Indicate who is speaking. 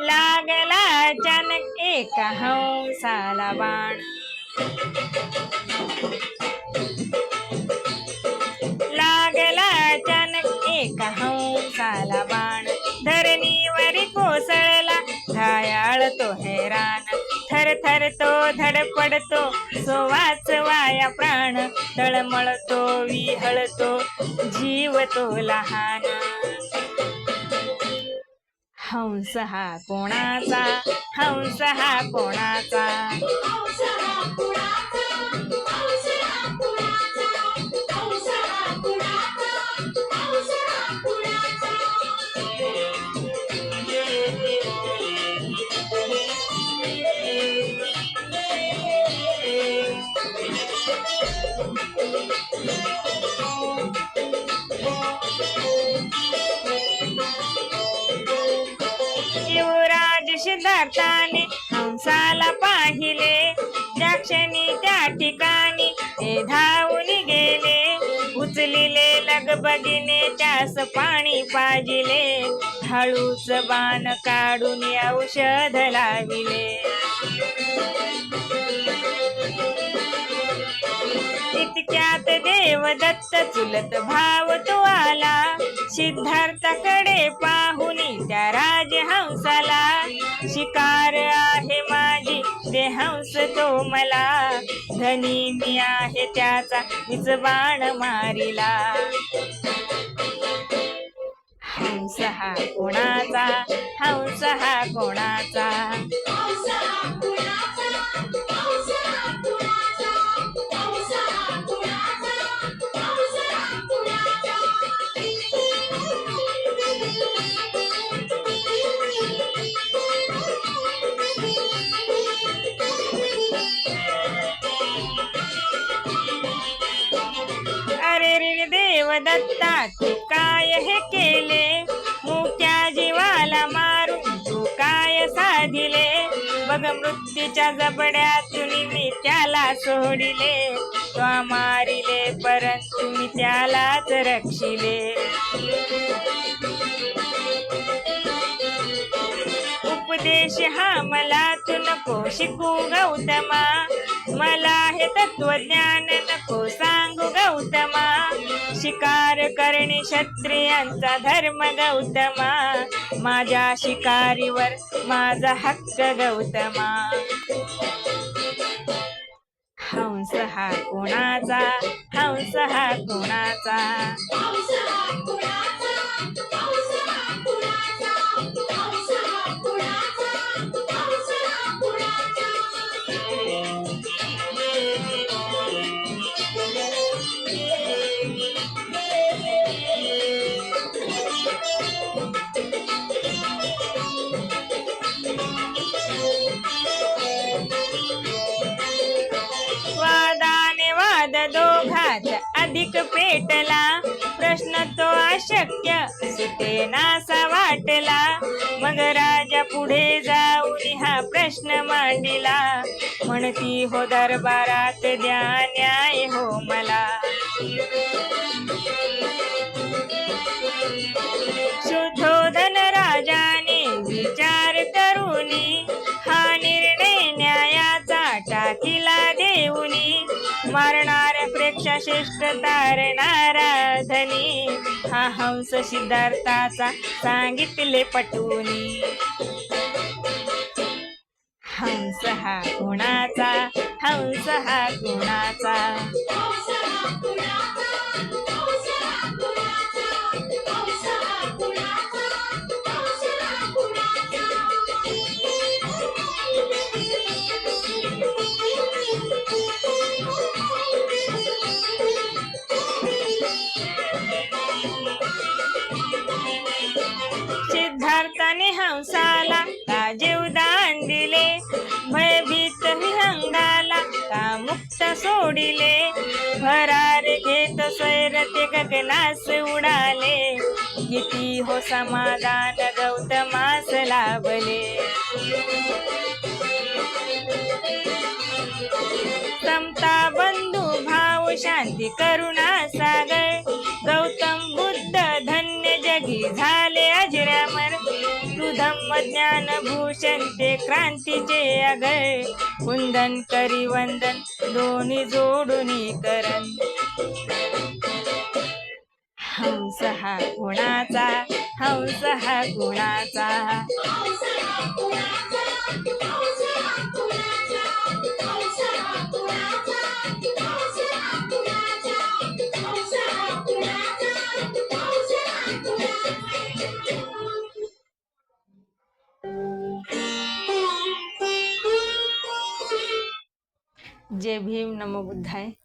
Speaker 1: लागला अचानक एका हंसाला बाण. लागला अचानक एका हंसाला बाण. धरणीवरी कोसळला घायाळ तो हैराण. थर थर तो धडपडतो सो वाचवाया प्राण तळमळतो विहळतो जीव तो लहान हंस हा कोणाचा? हंस हा कोणाचा? सिद्धार्थाने हंसाला पाहिले. त्या क्षणी त्या ठिकाणी ते धावून गेले उचलिले लगबगिने त्यास पाणी पाजिले. हळूच बाण काढून औषध लाविले. इतक्यात देवदत्त चुलत भाव तो आला. सिद्धार्थाकडे पाहुनी त्या राजहंसाला शिकार आहे माझी. ते हंस तो मला. धनी मी आहे त्याचा. मीच बाण मारिला. हंस हा कोणाचा? हंस हा कोणाचा? दत्ता तू काय हे केले? मुक्या जीवाला मारून तू काय साधिले? बघ मृत्यूच्या जबड्यातून मी त्याला सोडिले. तो मारिले परंतु मी त्यालाच रक्षिले. उपदेश हा मला तू नको शिकू गौतमा. मला हे तत्वज्ञान नको सांगू गौतमा. शिकार करणे क्षत्रियांचा धर्म गौतमा. माझ्या शिकारीवर माझा हक्क गौतमा. हंस हा कोणाचा? हंस हा कोणाचा? अधिक पेटला. प्रश्न तो अशक्य. सुटेनासा वाटला. मग राजा पुढे जाऊन हा प्रश्न मांडिला. म्हणती हो दरबारात द्या न्याय हो मला. शुद्धोधन राजाने विचार करूनी. हा निर्णय न्यायाचा टाकीला देऊनी. मारणार प्रेक्षा श्रेष्ठ तारणारा धनी हा हंस सिद्धार्थाचा सांगितले पटूनी. हंस हा गुणाचा हंस हा गुणाचा. त्याने हंसाला का जीवदान दिले भयभीत विहंगाला का मुक्त सोडिले? भरार घेत सैर ते गगनास उडाले. किती हो समाधान गौतमास लाभले. समता बंधू भाव शांती करुणा सागर. ज्ञानभूषण ते क्रांतीचे अगळे कुंदन करी वंदन दोन्ही जोडून करण. हंस हा गुणाचा हंस हा गुणाचा जय भीम नमो बुद्धाय.